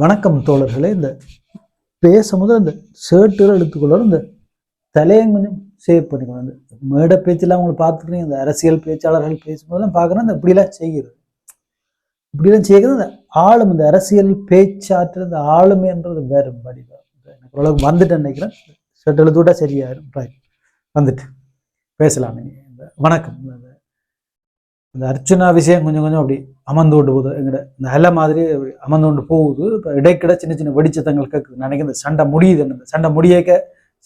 வணக்கம் தோழர்களே. இந்த பேசும்போது அந்த ஷர்ட்டுகள் எடுத்துக்கொள்ள இந்த தலையும் கொஞ்சம் சேவ் பண்ணிக்கணும். அந்த மேடை பேச்செல்லாம் அவங்களை பார்த்துக்கிறீங்க இந்த அரசியல் பேச்சாளர்கள் பேசும்போதெல்லாம் பார்க்குறேன் இந்த இப்படிலாம் செய்கிறது. இப்படிலாம் செய்கிறது இந்த ஆளும் இந்த அரசியல் பேச்சாற்று இந்த ஆளுமைன்றது வேறு வடிவம். எனக்கு ஓரளவுக்கு வந்துட்டு நினைக்கிறேன். ஷர்ட் எழுத்து விட்டால் சரியாயிரும். ரைட் வந்துட்டு. பேசலாம் நீங்கள் இந்த வணக்கம். இந்த அர்ச்சனா விஷயம் கொஞ்சம் கொஞ்சம் அப்படி அமர்ந்து கொண்டு போகுது. எங்கட இந்த அலை மாதிரி அமர்ந்து கொண்டு போகுது. இப்போ இடைக்கிட சின்ன சின்ன வெடிச்சத்தங்கள் கேட்குது நினைக்கிறேன் இந்த சண்டை முடியுது. இந்த சண்டை முடியக்க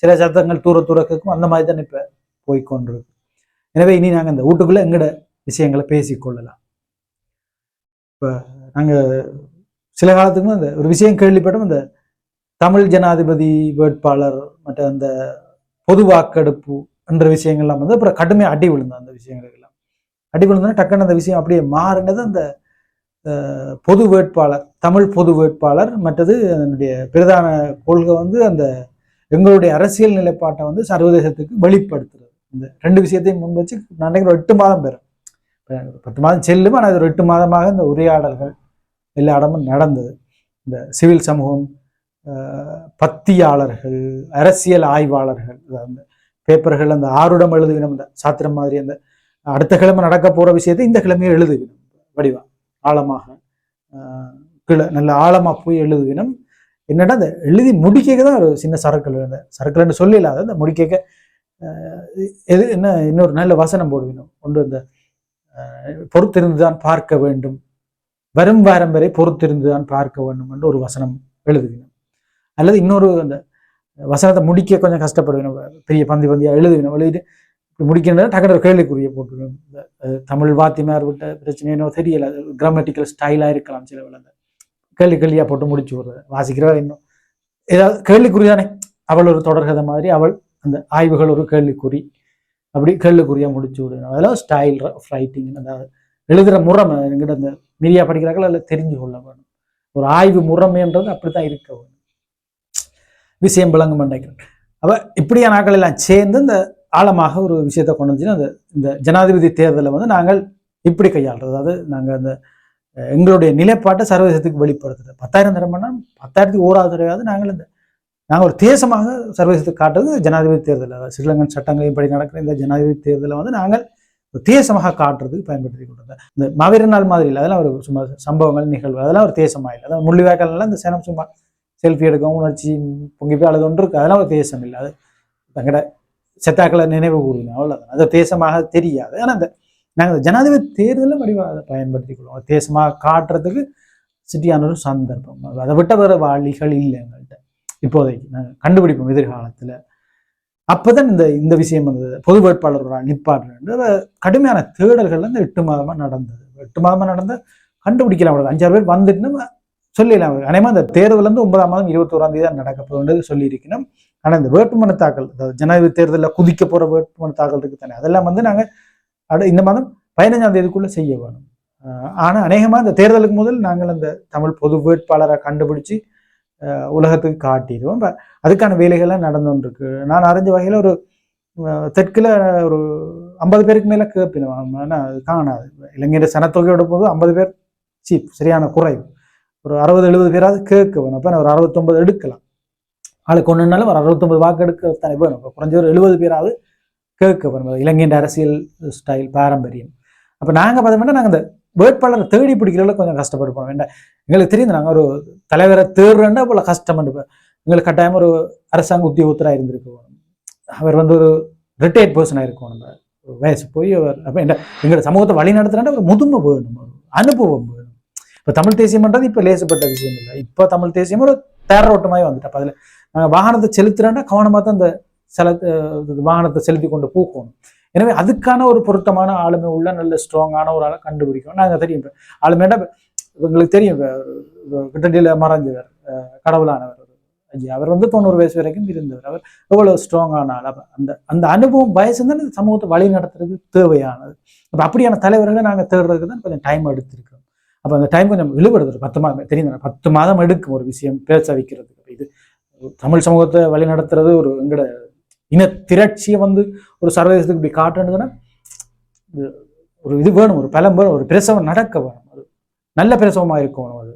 சில சத்தங்கள் தூர தூர கேட்கும் அந்த மாதிரி தான் இப்போ போய்கொண்டிருக்கு எனவே இனி நாங்கள் இந்த வீட்டுக்குள்ளே எங்கட விஷயங்களை பேசிக்கொள்ளலாம் இப்போ நாங்கள் சில காலத்துக்கும் அந்த இந்த ஒரு விஷயம் கேள்விப்பட்டோம். இந்த தமிழ் ஜனாதிபதி வேட்பாளர் மற்ற அந்த பொது வாக்கெடுப்பு என்ற விஷயங்கள்லாம் வந்து அப்புறம் கடுமையாக அடி விழுந்தோம் அந்த விஷயங்களுக்கு அடி விழுந்தோன்னா டக்குன்னு அந்த விஷயம் அப்படியே மாறினது அந்த பொது வேட்பாளர் தமிழ் பொது வேட்பாளர் மற்றது அதனுடைய பிரதான கொள்கை வந்து அந்த எங்களுடைய அரசியல் நிலைப்பாட்டை வந்து சர்வதேசத்துக்கு வெளிப்படுத்துறது. இந்த ரெண்டு விஷயத்தையும் முன் வச்சு நான் ஒரு எட்டு மாதம் பெறும். பத்து மாதம் செல்லும் ஆனால் அது ஒரு எட்டு மாதமாக இந்த உரையாடல்கள் எல்லா இடமும் நடந்தது. இந்த சிவில் சமூகம் பத்தியாளர்கள் அரசியல் ஆய்வாளர்கள் அந்த பேப்பர்கள் அந்த ஆறுடம் எழுதுவினம் இந்த சாத்திரம் மாதிரி அந்த அடுத்த கிழமை நடக்க போற விஷயத்தை இந்த கிழமையை எழுதுவினம் வடிவா ஆழமாக அஹ், கீழே நல்ல ஆழமா போய் எழுதுவினம் என்னடா அந்த எழுதி முடிக்க தான் ஒரு சின்ன சரக்குகள் அந்த சரக்குலன்னு சொல்லிடலாத அதை அந்த முடிக்க எது என்ன இன்னொரு நல்ல வசனம் போடுவினும் ஒன்று இந்த பொறுத்திருந்துதான் பார்க்க வேண்டும். வரும் வாரம் வரை பொறுத்திருந்துதான் பார்க்க வேண்டும் என்று ஒரு வசனம் எழுதுவினோம் அல்லது இன்னொரு அந்த வசனத்தை முடிக்க கொஞ்சம் கஷ்டப்படுவேன். பெரிய பந்தி பந்தியாக எழுதுவினோம் எழுதிட்டு முடிக்கின்றது தகட கேள்விக்குரிய போட்டுருவேன் தமிழ் வாத்திமார் விட்ட பிரச்சனைனோ தெரியல. கிராமட்டிக்கல் ஸ்டைலாக இருக்கலாம் சில வேளை கேள்வி கேள்வியாக போட்டு முடிச்சு விடுறது. வாசிக்கிறவா இன்னும் ஏதாவது கேள்விக்குறி தானே. அவள் ஒரு தொடர்கதை மாதிரி அவள் அந்த ஆய்வுகள் ஒரு கேள்விக்குறி. அப்படி கேள்விக்குறியாக முடிச்சு விடுவேன் அதெல்லாம் ஸ்டைல் ஆஃப் ரைட்டிங் அதாவது எழுதுகிற முறைமை எங்கிட்ட அந்த மீடியா படிக்கிறார்கள் அதில் தெரிஞ்சு கொள்ள வேணும். ஒரு ஆய்வு முறைமைன்றது அப்படித்தான் இருக்க வேணும். விஷயம் விளங்கும் நினைக்கிறேன் அப்போ இப்படியான நாட்கள் எல்லாம் சேர்ந்து இந்த ஆழமாக ஒரு விஷயத்தை கொண்டு வந்துச்சுன்னா அந்த இந்த ஜனாதிபதி தேர்தலை வந்து நாங்கள் இப்படி கையாளுறது. அதாவது நாங்கள் அந்த எங்களுடைய நிலைப்பாட்டை சர்வதேசத்துக்கு வெளிப்படுத்துறது. பத்தாயிரம் தடவைனா பத்தாயிரத்தி ஓராவது தடவையாவது நாங்கள் இந்த நாங்கள் ஒரு தேசமாக சர்வதேசத்துக்கு காட்டுறது ஜனாதிபதி தேர்தல். அதாவது ஸ்ரீலங்கன் சட்டங்களின் படி நடக்கிற இந்த ஜனாதிபதி தேர்தலை வந்து நாங்கள் ஒரு தேசமாக காட்டுறதுக்கு பயன்படுத்தி கொண்டிருந்தோம் இந்த மாவீர நாள் மாதிரி இல்லை. அதெல்லாம் ஒரு சும்மா சம்பவங்கள் நிகழ்வு அதெல்லாம் ஒரு தேசமாக இல்லை. அதாவது முள்ளிவாய்க்கால்லாம் இந்த சேனம் சும்மா செல்ஃபி எடுக்கவும் உணர்ச்சி பொங்கி போய் அழுது ஒன்று இருக்கு. அதெல்லாம் ஒரு தேசம் இல்லை. அது தங்கட செத்தாக்களை நினைவு கூறினோம் அவ்வளோதான் அது தேசமாக தெரியாது. ஆனால் அந்த நாங்கள் ஜனாதிபதி தேர்தலில் வடிவாக அதை பயன்படுத்தி கொள்வோம் தேசமாக காட்டுறதுக்கு சிட்டியான ஒரு சந்தர்ப்பம். அதை விட்ட வேறு வழிகள் இல்லை எங்கள்கிட்ட இப்போதைக்கு நாங்கள் கண்டுபிடிப்போம் எதிர்காலத்தில். அப்போதான் இந்த இந்த விஷயம் வந்தது. பொது வேட்பாளர்களால் ஒரு கடுமையான தேடல்கள் வந்து எட்டு மாதமாக நடந்தது. எட்டு மாதமாக நடந்த கண்டுபிடிக்கலாம். அவ்வளவு அஞ்சாறு பேர் வந்துட்டு நம்ம சொல்லிடலாம். அனைமா அந்த தேர்தல் வந்து ஒன்பதாம் மாதம் இருபத்தோராம் தேதி தான் நடக்க சொல்லியிருக்கணும். ஆனால் இந்த வேட்புமனு தாக்கல் அதாவது ஜனாதிபதி தேர்தலில் குதிக்க போகிற வேட்புமனு தாக்கல் இருக்கு தானே? அதெல்லாம் வந்து நாங்கள் அடு இந்த மாதம் பதினஞ்சாம் தேதிக்குள்ளே செய்ய வேணும். ஆனால் அநேகமாக இந்த தேர்தலுக்கு முதல் நாங்கள் அந்த தமிழ் பொது வேட்பாளரை கண்டுபிடிச்சு உலகத்துக்கு காட்டிடுவோம். அதுக்கான வேலைகள்லாம் நடந்துருக்கு நான் அறிஞ்ச வகையில் ஒரு தெற்கில் ஒரு ஐம்பது பேருக்கு மேலே கேட்பினோம் அது காணாது. இளைஞர் சனத்தொகையோட போது ஐம்பது பேர் சீப் சரியான குறைவு. ஒரு அறுபது எழுபது பேராவது கேட்க வேணும். அப்போ நான் ஒரு அறுபத்தொம்பது எடுக்கலாம். ஆளுக்கு ஒன்றுனாலும் ஒரு அறுபத்தொம்பது வாக்கு எடுக்க தானே வேணும். இப்போ குறைஞ்ச ஒரு எழுபது பேராவது கேட்க வேணும். இலங்கையின் அரசியல் ஸ்டைல் பாரம்பரியம். அப்போ நாங்கள் பார்த்தோம்னா நாங்கள் இந்த வேட்பாளரை தேடி பிடிக்கிறதுல கொஞ்சம் கஷ்டப்படுப்போம். வேண்டாம் எங்களுக்கு தெரியுது நாங்கள் ஒரு தலைவரை தேடுறேன்னா போல கஷ்டம் எங்களுக்கு கட்டாயம் ஒரு அரசாங்க உத்தியோகத்தராக இருந்திருக்க வேணும் அவர் வந்து ஒரு ரிட்டையர்ட் பர்சனாக இருக்கணும். வயசு போய் அவர் அப்போ என்ன எங்களோட சமூகத்தை வழி நடத்துறாண்டா ஒரு முதுமை வேணும். அனுபவம் வேணும். இப்போ தமிழ் தேசியம்ன்றது இப்போ லேசப்பட்ட விஷயம் இல்லை. இப்போ தமிழ் தேசியம் ஒரு தேரோட்டமாகி வந்துட்டு. அப்போ அதில் நாங்கள் வாகனத்தை செலுத்துறோன்னா கவனமாக தான் அந்த செல வாகனத்தை செலுத்தி கொண்டு போகணும். எனவே அதுக்கான ஒரு பொருத்தமான ஆளுமை உள்ள நல்ல ஸ்ட்ராங்கான ஒரு ஆளை கண்டுபிடிக்கணும். நாங்கள் தெரியும். இப்போ ஆளுமையிட எங்களுக்கு தெரியும் இப்ப கிட்டடியில் மறைஞ்சவர் கடவுளானவர். ஐயா அவர் வந்து தொண்ணூறு வயசு வரைக்கும் இருந்தவர். அவர் எவ்வளோ ஸ்ட்ராங்கான ஆள். அந்த அந்த அனுபவம் வயசு தான் இந்த சமூகத்தை வழி நடத்துறது தேவையானது. அப்போ அப்படியான தலைவர்களை நாங்கள் தேடுறதுக்கு தான் கொஞ்சம் டைம் எடுத்திருக்கிறோம். அப்போ அந்த டைம் கொஞ்சம் இழுபடுது. பத்து மாதம் தெரியும் பத்து மாதம் எடுக்கும் ஒரு விஷயம் பேச வைக்கிறதுக்கு. இது தமிழ் சமூகத்தை வழி நடத்துறது ஒரு எங்களோட இன திரட்சியை வந்து ஒரு சர்வதேசத்துக்கு இப்படி காட்டுறதுன்னா ஒரு இது வேணும் ஒரு பலம் வேணும் ஒரு பிரசவம் நடக்க வேணும். அது நல்ல பிரசவமாக இருக்கணும் அது.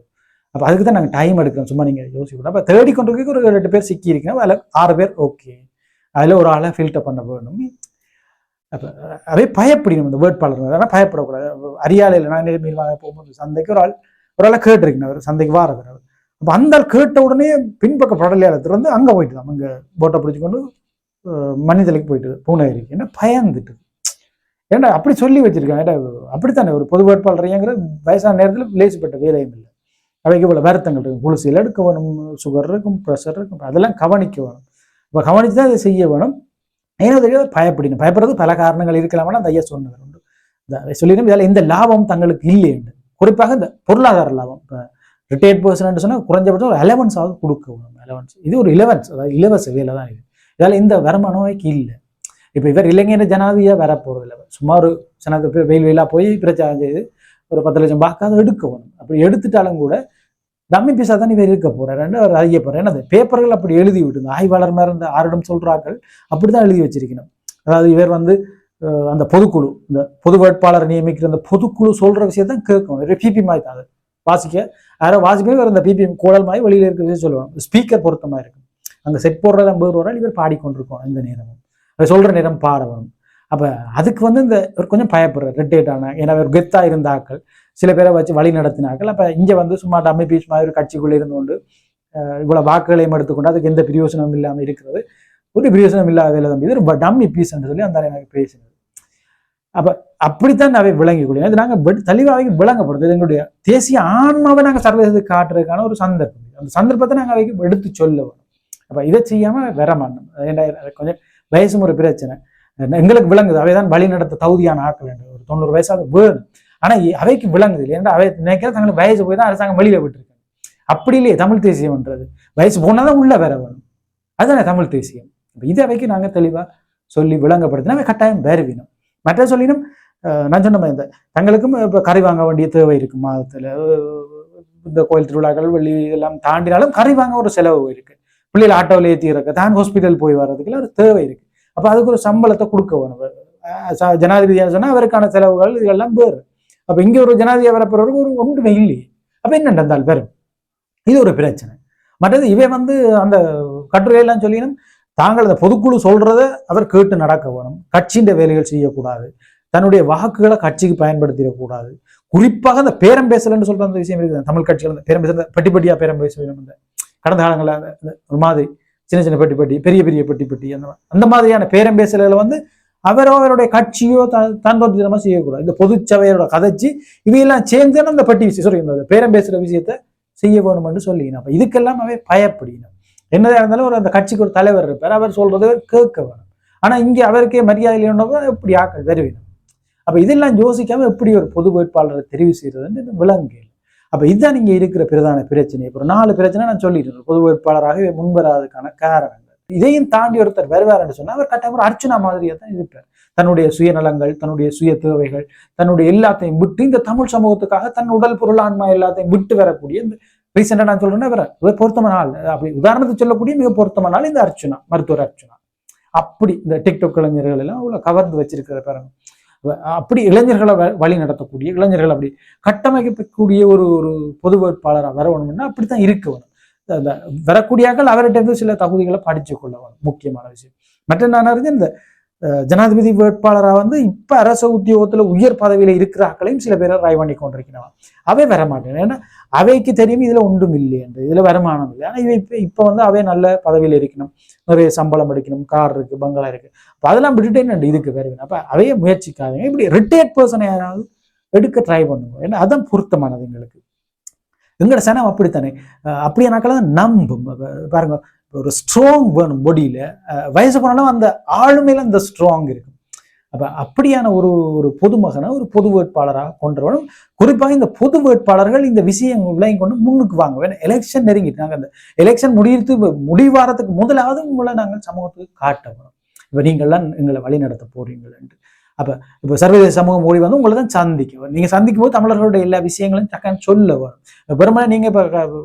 அப்போ அதுக்கு தான் நாங்கள் டைம் எடுக்கிறோம். சும்மா நீங்கள் யோசிக்கணும் அப்போ தேடி கொண்டு ஒரு ரெண்டு பேர் சிக்கி இருக்கணும் அதில் ஆறு பேர் ஓகே அதில் ஒரு ஆளை ஃபில்டர் பண்ண வேணும். அப்போ அதே பயப்படணும் இந்த வேட்பாளர் அதனால் பயப்படக்கூடாது. அரியாலையில் நான் நேர்மையில் வாங்க போகும்போது சந்தைக்கு ஒரு ஆள் ஒரு ஆளை கேட்டிருக்கேன் அவர். சந்தைக்கு வாரவர் அவர். அப்போ அந்த கேட்ட உடனே பின்பக்க படலையாள திறந்து அங்கே போயிட்டு தான். அங்கே போட்டை பிடிச்சிக்கொண்டு மனிதலைக்கு போயிட்டு பூனகிரிக்கு ஏன்னா பயந்துட்டு. ஏன்டா அப்படி சொல்லி வச்சிருக்காங்க. ஏடா அப்படித்தானே ஒரு பொது வேட்பாளரைங்கிற வயசான நேரத்தில் லேசுப்பட்ட வேலையும் இல்லை. அவைக்கு இவ்வளோ வருத்தங்கள் இருக்கும். குளிசையில் எடுக்க வேணும் சுகர் இருக்கும் ப்ரெஷர் இருக்கும் அதெல்லாம் கவனிக்க வேணும். இப்போ கவனித்து தான் அதை செய்ய வேணும். ஏன்னா தெரியாது பயப்படணும் பயப்படுறது பல காரணங்கள் இருக்கலாம்னா அந்த ஐயா சொன்னது உண்டு. இந்த சொல்லிடும் இதில் எந்த லாபம் தங்களுக்கு இல்லைன்னு குறிப்பாக இந்த பொருளாதார லாபம். இப்போ ரிட்டையர்ட் பர்சன் சொன்னால் குறைஞ்சபட்சம் ஒரு அலவன்ஸாவது கொடுக்கணும் அலவன்ஸ் இது ஒரு இலவன்ஸ் அதாவது இலவச வேலை தான் இது. இதால் இந்த வருமானம் இல்லை. இப்போ இவர் இளைஞர் ஜனாதியாக வர போகிறது இல்லை. சும்மா ஒரு சனத்து வெயில் வெயிலாக போய் பிரச்சாரம் செய்து ஒரு பத்து லட்சம் பார்க்காத எடுக்கணும் அப்படி எடுத்துட்டாலும் கூட டம்மி பீஸாக தான் இவர் இருக்க போறாருன்னு அவர் அறிய போகிறார் ஏன்னா பேப்பர்கள் அப்படி எழுதி விட்டுங்க ஆய்வாளர் மேல இருந்த ஆரிடம் சொல்றார்கள். அப்படி தான் எழுதி வச்சிருக்கணும். அதாவது இவர் வந்து அந்த பொதுக்குழு இந்த பொது வேட்பாளர் நியமிக்கிற அந்த பொதுக்குழு சொல்கிற விஷயத்தான் கேட்கணும். பிபி மாதிரி தான் அது. வாசிக்க யாரோ வாசிக்கவே அந்த பிபிஎம் கோடல் மாதிரி வெளியில இருக்கிறதே சொல்லுவாங்க. ஸ்பீக்கர் பொருத்தமாக இருக்கும். அங்கே செட் போடுறது ஐம்பது ரூபா இவர் பாடிக்கொண்டிருக்கோம் இந்த நேரமும் அவர் சொல்கிற நேரம் பாட வரும் அப்போ அதுக்கு வந்து இந்த ஒரு கொஞ்சம் பயப்படுறார். ரிட்டேட்டான ஏன்னா ஒரு கெத்தாக இருந்தாக்கள் சில பேரை வச்சு வழி நடத்தினாக்கள் அப்போ இங்கே வந்து சும்மா டம்மி பீஸ் மாதிரி ஒரு கட்சிக்குள்ளே இருந்து கொண்டு இவ்வளோ வாக்குகளையும் எடுத்துக்கொண்டு அதுக்கு எந்த பிரயோசனமும் இல்லாமல் இருக்கிறது. ஒரு பிரயோசனம் இல்லாத வேலை தம்பி இது ஒரு டம்மி பீஸ்ன்னு சொல்லி அந்த எனக்கு பேசினது அப்போ அப்படித்தான் அவை விளங்கி கொள்ளும் அது நாங்கள் தெளிவாக விளங்கப்படுது. எங்களுடைய தேசிய ஆன்மாவை நாங்கள் சர்வதேசத்துக்கு காட்டுறதுக்கான ஒரு சந்தர்ப்பம். அந்த சந்தர்ப்பத்தை நாங்கள் அவைக்கு எடுத்து சொல்லுவோம் அப்போ இதை செய்யாமல் வர மாட்டோம் கொஞ்சம் வயசும் ஒரு பிரச்சனை. எங்களுக்கு விளங்குது. அவை தான் வழி நடத்த தகுதியான ஆக்கள் என்று. ஒரு தொண்ணூறு வயசாவது வேணும். ஆனா அவைக்கு விளங்குது இல்லை அவை நினைக்கிற தங்களுக்கு வயசு போய் தான் அரசாங்கம் வெளியில் விட்டுருக்காங்க. அப்படி இல்லையே தமிழ் தேசியம்ன்றது வயசு போனாதான் உள்ள வேற வேணும். அதுதானே தமிழ் தேசியம். இதை அவைக்கு நாங்க தெளிவாக சொல்லி விளங்கப்படுத்தினா அவை கட்டாயம் வேறு வேணும். மற்ற சொல்லினும் நான் சொன்ன இந்த தங்களுக்கும் இப்போ கறி வாங்க வேண்டிய தேவை இருக்கு. மாதத்துல இந்த கோயில் திருவிழாக்கள் வெள்ளி இதெல்லாம் தாண்டினாலும் கறி வாங்க ஒரு செலவு இருக்கு. பிள்ளைகள் ஆட்டோவில் ஏற்றி இருக்க தான் ஹாஸ்பிட்டல் போய் வர்றதுக்குள்ள ஒரு தேவை இருக்கு. அப்போ அதுக்கு ஒரு சம்பளத்தை கொடுக்க வேணும். ஜனாதிபதியாக சொன்னால் அவருக்கான செலவுகள் இதெல்லாம் வேறு. அப்போ இங்கே ஒரு ஜனாதிபதியாக வரப்போறவருக்கு ஒரு ஒன்றுமே இல்லையே. அப்போ என்ன நடந்தால் பெரும்? இது ஒரு பிரச்சனை. மற்றது இவை வந்து அந்த கட்டுரையெல்லாம் சொல்லினும் தாங்கள் அந்த பொதுக்குழு சொல்றத அவர் கேட்டு நடக்க வேணும். கட்சியின் வேலைகள் செய்யக்கூடாது. தன்னுடைய வாக்குகளை கட்சிக்கு பயன்படுத்திடக்கூடாது. குறிப்பாக அந்த பேரம் பேசலன்னு சொல்ற அந்த விஷயம் இருக்குது. தமிழ் கட்சிகள் அந்த பேரம் பேசுற பெட்டி பெட்டியா பேரம் பேச வேணும் அந்த கடந்த காலங்களில் அந்த ஒரு மாதிரி சின்ன சின்ன பெட்டி பெட்டி பெரிய பெரிய பெட்டி பெட்டி அந்த அந்த மாதிரியான பேரம் பேசல்களை வந்து அவரோ அவருடைய கட்சியோ தான் தோற்றமா செய்யக்கூடாது. இந்த பொதுச்சபையோட கதைச்சு இவையெல்லாம் சேர்ந்து அந்த பட்டி விஷயம் சொல்லி பேரம் பேசுகிற விஷயத்த செய்ய வேணும்னு சொல்லிக்கணும் அப்போ இதுக்கெல்லாம் அவை பயப்படணும் என்னதான் இருந்தாலும் ஒரு அந்த கட்சிக்கு ஒரு தலைவர் இருப்பார் அவர் சொல்றது கேட்க வேணும் ஆனா இங்கே அவருக்கே மரியாதை இல்லைன்னா எப்படி ஆக்கள் வருவேணும் அப்ப இதெல்லாம் யோசிக்காம எப்படி ஒரு பொது வேட்பாளரை தெரிவு செய்யறதுன்னு விலங்கு அப்ப இதுதான் இங்கே இருக்கிற பிரதான பிரச்சனை. இப்போ நாலு பிரச்சனை நான் சொல்லிட்டு பொது வேட்பாளராக முன்வராதுக்கான காரணங்கள். இதையும் தாண்டி ஒருத்தர் வருவார்னு சொன்னால் அவர் கட்டாயம் ஒரு அர்ச்சனா மாதிரியே தான் இருப்பார். தன்னுடைய சுயநலங்கள் தன்னுடைய சுய தேவைகள் தன்னுடைய எல்லாத்தையும் விட்டு இந்த தமிழ் சமூகத்துக்காக தன் உடல் பொருளாண்மை எல்லாத்தையும் விட்டு வரக்கூடிய இந்த ரீசெண்டாக நான் சொல்கிறேன்னா வேற பொருத்தமான ஆள். அப்படி உதாரணத்துக்கு சொல்லக்கூடிய மிக பொருத்தமான ஆள் இந்த அர்ச்சனா மருத்துவர் அர்ச்சனா அப்படி இந்த டிக்டாக் இளைஞர்கள் எல்லாம் அவ்வளோ கவர்ந்து வச்சிருக்கிற பாருங்க. அப்படி இளைஞர்களை வழி நடத்தக்கூடிய இளைஞர்கள் அப்படி கட்டமைக்கக்கூடிய ஒரு ஒரு பொது வேட்பாளராக வரணும்னா அப்படித்தான் இருக்க வேணும் வரக்கூடியாக்கள் அவர்கிட்ட இருந்து சில தகுதிகளை படிச்சு கொள்ள வேணும் முக்கியமான விஷயம். மற்ற நான் அறிஞ்ச இந்த ஜனாதிபதி வேட்பாளராக வந்து இப்போ அரச உத்தியோகத்தில் உயர் பதவியில் இருக்கிற ஆக்களையும் சில பேரை ராய் பண்ணி கொண்டிருக்கிறான் அவை வரமாட்டேன். ஏன்னா அவைக்கு தெரியும் இதுல ஒன்றும் இல்லை என்று. இதுல வருமானம் இல்லை. ஆனா இவை இப்ப இப்போ வந்து அவை நல்ல பதவியில் இருக்கணும். நிறைய சம்பளம் அடிக்கணும் கார் இருக்கு பங்களா இருக்கு. அப்ப அதெல்லாம் விட்டுட்டேன் இதுக்கு வருவேன் அப்ப அவையே முயற்சிக்காதீங்க. இப்படி ரிட்டையர்ட் பர்சனை யாராவது எடுக்க ட்ரை பண்ணுங்க. ஏன்னா அதான் பொருத்தமானது எங்களுக்கு. எங்களோட சனம் அப்படித்தானே? அப்படியானாக்கள் நம்பும். பாருங்க ஒரு ஸ்ட்ராங் வேணும் பொடியில வயசு போனாலும் அந்த ஆளுமையில அந்த ஸ்ட்ராங் இருக்கும் அப்போ அப்படியான ஒரு ஒரு பொதுமகனை ஒரு பொது வேட்பாளராக கொண்டவனும் குறிப்பாக இந்த பொது வேட்பாளர்கள் இந்த விஷயம் விளையும் கொண்டு முன்னுக்கு வாங்க வேணும். எலெக்ஷன் நெருங்கிட்டு நாங்கள் அந்த எலெக்ஷன் முடியிறது முடிவாரத்துக்கு முதலாவது உங்களை நாங்கள் சமூகத்துக்கு காட்ட வேணும். இப்போ நீங்கள்லாம் எங்களை வழி நடத்த போறீங்கள் அப்போ இப்போ சர்வதேச சமூகம் ஓடி வந்து உங்களை தான் சந்திக்கும் நீங்கள் சந்திக்கும் போது தமிழர்களுடைய எல்லா விஷயங்களும் தக்கன் சொல்ல வரும் பெரும்பாலும் நீங்கள் இப்போ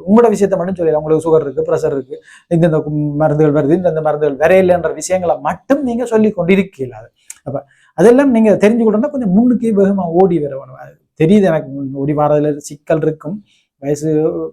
உங்களோட விஷயத்த மட்டும் சொல்லலாம் உங்களுக்கு சுகர் இருக்குது ப்ரெஷர் இருக்குது இந்தந்த மருந்துகள் வருது இந்தந்த மருந்துகள் வரையில்லைன்ற விஷயங்களை மட்டும் நீங்கள் சொல்லி கொண்டிருக்கீங்களா அது அப்போ அதெல்லாம் நீங்கள் தெரிஞ்சுக்கிட்டோம்னா கொஞ்சம் முன்னுக்கே வேகமாக ஓடி வரணும். வேணும் தெரியுது எனக்கு ஓடி வரதுல சிக்கல் இருக்கும். வயசு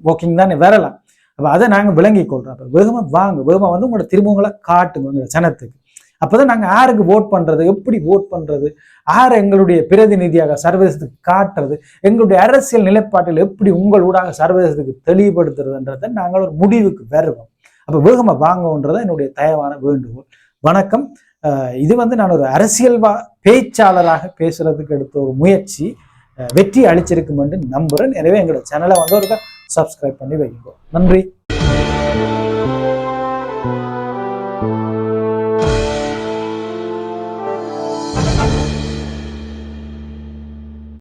வாக்கிங் தான் வரலாம். அப்போ அதை நாங்கள் விளங்கி கொள்கிறோம் அப்போ வேகமாக வாங்க. வேகமாக வந்து உங்களோட திருமுகங்களை காட்டுங்க உங்களோட சனத்துக்கு அப்பதான் நாங்கள் யாருக்கு ஓட் பண்ணுறது எப்படி ஓட் பண்ணுறது ஆர் எங்களுடைய பிரதிநிதியாக சர்வதேசத்துக்கு காட்டுறது எங்களுடைய அரசியல் நிலைப்பாட்டில் எப்படி உங்களூடாக சர்வதேசத்துக்கு தெளிவுபடுத்துறதுன்றதை நாங்கள் ஒரு முடிவுக்கு வருவோம். அப்போ வேகமாக வாங்கன்றதை என்னுடைய தயவான வேண்டுகோள். வணக்கம். இது வந்து நான் ஒரு அரசியல்வா பேச்சாளராக பேசுறதுக்கு எடுத்த ஒரு முயற்சி. வெற்றி அளிச்சிருக்கும் என்று நம்புறேன். எனவே எங்களோட சேனலை வந்து ஒரு சப்ஸ்கிரைப் பண்ணி வைங்க. நன்றி.